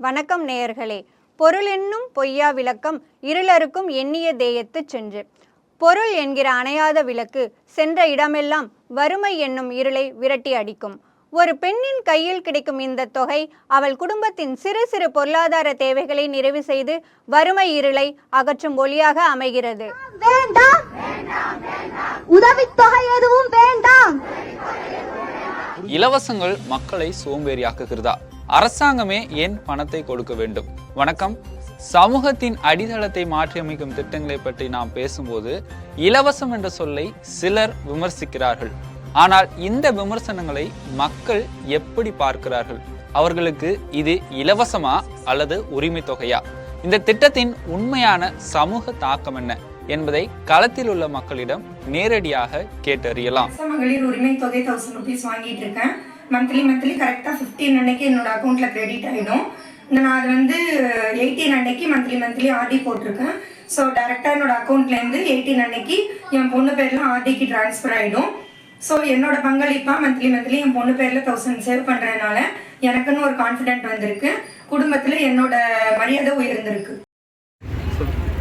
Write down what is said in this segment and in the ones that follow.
வணக்கம் நேயர்களே. பொருள் என்னும் பொய்யா விளக்கம் இருளருக்கும் எண்ணிய தேயத்துச் சென்று. பொருள் என்கிற அணையாத விளக்கு சென்ற இடமெல்லாம் வறுமை என்னும் இருளை விரட்டி அடிக்கும். ஒரு பெண்ணின் கையில் கிடைக்கும் இந்த தொகை அவள் குடும்பத்தின் சிறு சிறு பொருளாதார தேவைகளை நிறைவு செய்து வறுமை இருளை அகற்றும் ஒளியாக அமைகிறது. வேண்டாம் உதவித்தொகை எதுவும் வேண்டாம். இலவசங்கள் மக்களை சோம்பேறியாக்குகிறதா? அரசாங்கமே ஏன் பணத்தை கொடுக்க வேண்டும்? வணக்கம். சமூகத்தின் அடித்தளத்தை மாற்றியமைக்கும் திட்டங்களை பற்றி நாம் பேசும்போது இலவசம் என்ற சொல்லை சிலர் விமர்சிக்கிறார்கள். ஆனால் இந்த விமர்சனங்களை மக்கள் எப்படி பார்க்கிறார்கள்? அவர்களுக்கு இது இலவசமா அல்லது உரிமை தொகையா? இந்த திட்டத்தின் உண்மையான சமூக தாக்கம் என்ன என்பதை களத்தில் உள்ள மக்களிடம் நேரடியாக கேட்டறியலாம். மகளிர் உரிமை தொகை தௌசண்ட் ருபீஸ் வாங்கிட்டு இருக்கேன். மந்த்லி மந்த்லி கரெக்டாக ஃபிஃப்டீன் அன்னைக்கு என்னோட அக்கௌண்ட்டில் கிரெடிட் ஆகிடும் நான் அது வந்து uh, எயிட்டீன் அன்னைக்கு மந்த்லி மந்த்லி ஆர்டி போட்டிருக்கேன். ஸோ டேரெக்டாக என்னோட அக்கௌண்ட்லேருந்து எயிட்டீன் அன்னைக்கு என் பொண்ணு பேரில் ஆர்டிக்கு ட்ரான்ஸ்ஃபர் ஆகிடும் ஸோ என்னோட பங்களிப்பாக மந்த்லி மந்த்லி என் பொண்ணு பேரில் தௌசண்ட் சேவ் பண்ணுறதுனால எனக்குன்னு ஒரு கான்ஃபிடென்ட் வந்திருக்கு. குடும்பத்தில் என்னோட மரியாதை உயர்ந்திருக்கு.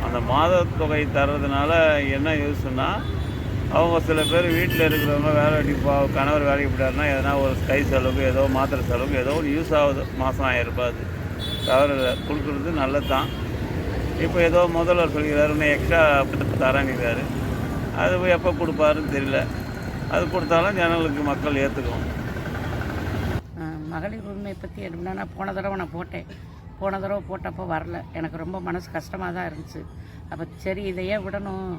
அந்த மாத தொகை தர்றதுனால என்ன யூஸ்னா அவங்க சில பேர் வீட்டில் இருக்கிறவங்க வேலை இப்போ கணவர் வேலைக்கு போயிட்டாருன்னா எதனா ஒரு கை செலவுக்கு ஏதோ மாத்திரை செலவுக்கு ஏதோ ஒரு யூஸ் ஆகுது. மாதம் ஆயிரம் ரூபாய் அது. தவறு இல்லை. கொடுக்குறது நல்லது தான் இப்போ ஏதோ முதல்வர் சொல்கிறாரு இன்னும் எக்ஸ்ட்ரா தரேங்கிறாரு அது எப்போ கொடுப்பாருன்னு தெரியல. அது கொடுத்தாலும் ஜனங்களுக்கு மக்கள் ஏற்றுக்கும் மகளிர் உரிமை பற்றி எடுனா நான் போன தடவை நான் போட்டேன். போன தடவை போட்டப்போ வரல. எனக்கு ரொம்ப மனசு கஷ்டமாக தான் இருந்துச்சு. அப்போ சரி இதையே விடணும்?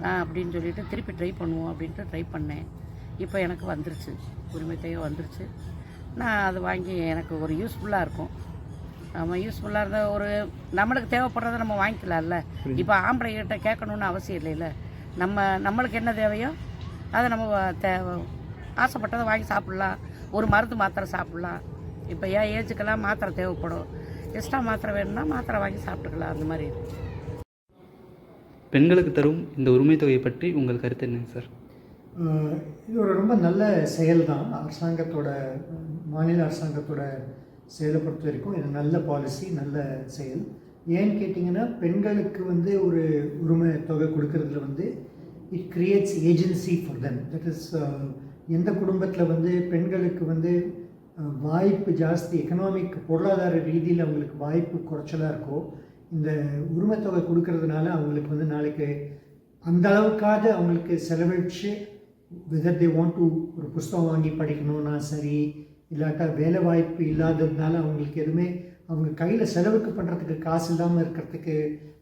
அப்படின்னு சொல்லிட்டு திருப்பி ட்ரை பண்ணுவோம் அப்படின்ட்டு ட்ரை பண்ணேன். இப்போ எனக்கு வந்துருச்சு. உரிமை தொகை வந்துருச்சு. நான் அது வாங்கி எனக்கு ஒரு யூஸ்ஃபுல்லாக இருக்கும். நம்ம யூஸ்ஃபுல்லாக இருந்தால் ஒரு நம்மளுக்கு தேவைப்படுறத நம்ம வாங்கிக்கலாம்ல. இப்போ ஆம்பளைகிட்ட கேட்கணுன்னு அவசியம் இல்லைல்ல. நம்ம நம்மளுக்கு என்ன தேவையோ அதை நம்ம வ- தே ஆசைப்பட்டதை வாங்கி சாப்பிட்லாம். ஒரு மருந்து மாத்திரை சாப்பிட்லாம். இப்போ என் ஏஜுக்கெல்லாம் மாத்திரை தேவைப்படும்? எக்ஸ்ட்ரா மாத்திரை வேணும்னா மாத்திரை வாங்கி சாப்பிட்டுக்கலாம். அந்த மாதிரி. பெண்களுக்கு தரும் இந்த உரிமை தொகையை பற்றி உங்கள் கருத்து என்னங்க சார்? இது ஒரு ரொம்ப நல்ல செயல் தான் அரசாங்கத்தோட மாநில அரசாங்கத்தோட செயலை பொறுத்த வரைக்கும் இது நல்ல பாலிசி நல்ல செயல். ஏன்னு கேட்டிங்கன்னா பெண்களுக்கு வந்து ஒரு உரிமை தொகை கொடுக்கறதுல வந்து it creates agency for them that is எந்த குடும்பத்தில் வந்து பெண்களுக்கு வந்து வாய்ப்பு ஜாஸ்தி எக்கனாமிக் பொருளாதார ரீதியில் அவங்களுக்கு வாய்ப்பு குறைச்சலாக இருக்கோ இந்த உரிமைத்தொகை கொடுக்கறதுனால அவங்களுக்கு வந்து நாளைக்கு அந்த அளவுக்காக அவங்களுக்கு செலவழித்து வெதர் தே வாண்ட் டு ஒரு புஸ்தகம் வாங்கி படிக்கணும்னா சரி இல்லாட்டா வேலை வாய்ப்பு இல்லாததுனால அவங்களுக்கு எதுவுமே அவங்க கையில் செலவுக்கு பண்ணுறதுக்கு காசு இல்லாமல் இருக்கிறதுக்கு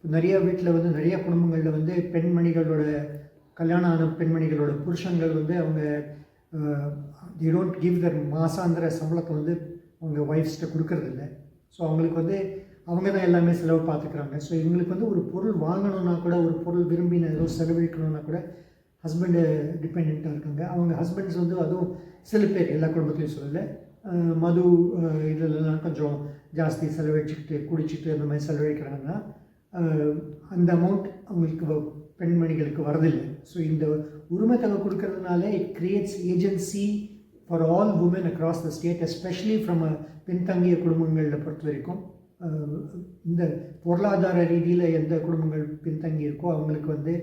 நிறைய வீட்டில் வந்து நிறைய குடும்பங்களில் வந்து பெண்மணிகளோட கல்யாணம் ஆன பெண்மணிகளோட புருஷங்கள் வந்து அவங்க தி டோன்ட் கிவ் தர் மாசாந்திர சம்பளத்தை வந்து அவங்க ஒய்ஃப்ஸ்கிட்ட கொடுக்கறதில்ல. ஸோ அவங்களுக்கு வந்து அவங்க தான் எல்லாமே செலவு பார்த்துக்கிறாங்க. ஸோ இவங்களுக்கு வந்து ஒரு பொருள் வாங்கணும்னா கூட ஒரு பொருள் விரும்பி நான் ஏதோ செலவழிக்கணும்னா கூட ஹஸ்பண்டு டிபெண்ட்டாக இருக்காங்க. அவங்க ஹஸ்பண்ட்ஸ் வந்து அதுவும் சில பேர் எல்லா குடும்பத்துலையும் சொல்லலை. மது இதெல்லாம் கொஞ்சம் ஜாஸ்தி செலவழிச்சுக்கிட்டு குடிச்சிட்டு அந்த மாதிரி செலவழிக்கிறாங்கன்னா அந்த அமௌண்ட் அவங்களுக்கு பெண்மணிகளுக்கு வரதில்லை ஸோ இந்த உரிமை தொகை கொடுக்கறதுனால it creates agency for all women across the state especially from பின்தங்கிய குடும்பங்களில் பொறுத்த வரைக்கும். இந்த பொருளாதார ரீதியில் எந்த குடும்பங்கள் பின்தங்கி இருக்கோ அவங்களுக்கு வந்து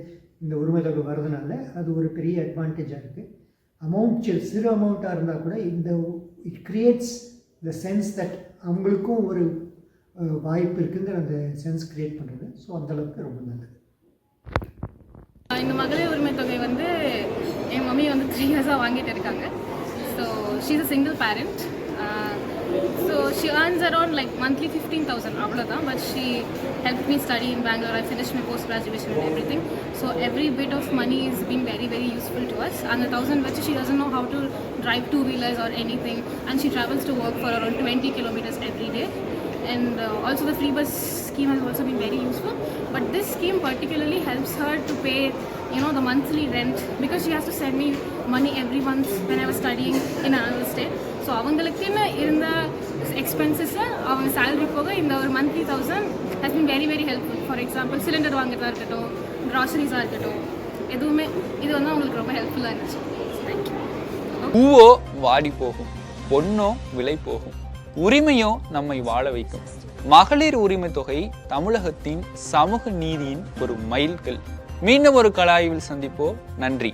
இந்த உரிமை தொகை வர்றதுனால அது ஒரு பெரிய அட்வான்டேஜாக இருக்குது அமௌண்ட் சிறு அமௌண்ட்டாக இருந்தால் கூட இந்த it creates the sense that அவங்களுக்கும் ஒரு வாய்ப்பு இருக்குங்கிற அந்த சென்ஸ் கிரியேட் பண்ணுறது ஸோ அந்தளவுக்கு ரொம்ப நல்லது. இந்த மகளிர் உரிமை தொகை வந்து என் மம்மி வந்து த்ரீ இயர்ஸாக வாங்கிட்டு இருக்காங்க. So she's a single parent so she earns around like monthly fifteen thousand அவ்வளோதான் but she help me study in Bengaluru I finish my post graduation and everything so every bit of money is been very very useful to us அந்த thousand வச்சு she doesn't know how to drive two wheelers or anything and she travels to work for around twenty kilometres every day and uh, also the free bus scheme has also been very useful but this scheme particularly helps her to pay you know the monthly rent because she has to send me money every month when I was studying in another state so அவங்களுக்குன்னு இருந்த எக்ஸ்பென்சஸை அவங்க salary போக இந்த ஒரு monthly thousand has been very very helpful for example cylinder வாங்குறதா இருக்கட்டும் க்ராசரிஸாக இருக்கட்டும் எதுவுமே இது வந்து அவங்களுக்கு ரொம்ப ஹெல்ப்ஃபுல்லாக இருந்துச்சு. பூவோ வாடி போகும் பொண்ணோ விலை போகும் உரிமையோ நம்மை வாழ வைக்கும். மகளிர் உரிமை தொகை தமிழகத்தின் சமூக நீதியின் ஒரு மைல்கல். மீண்டும் ஒரு கலாய்வில் சந்திப்போம். நன்றி.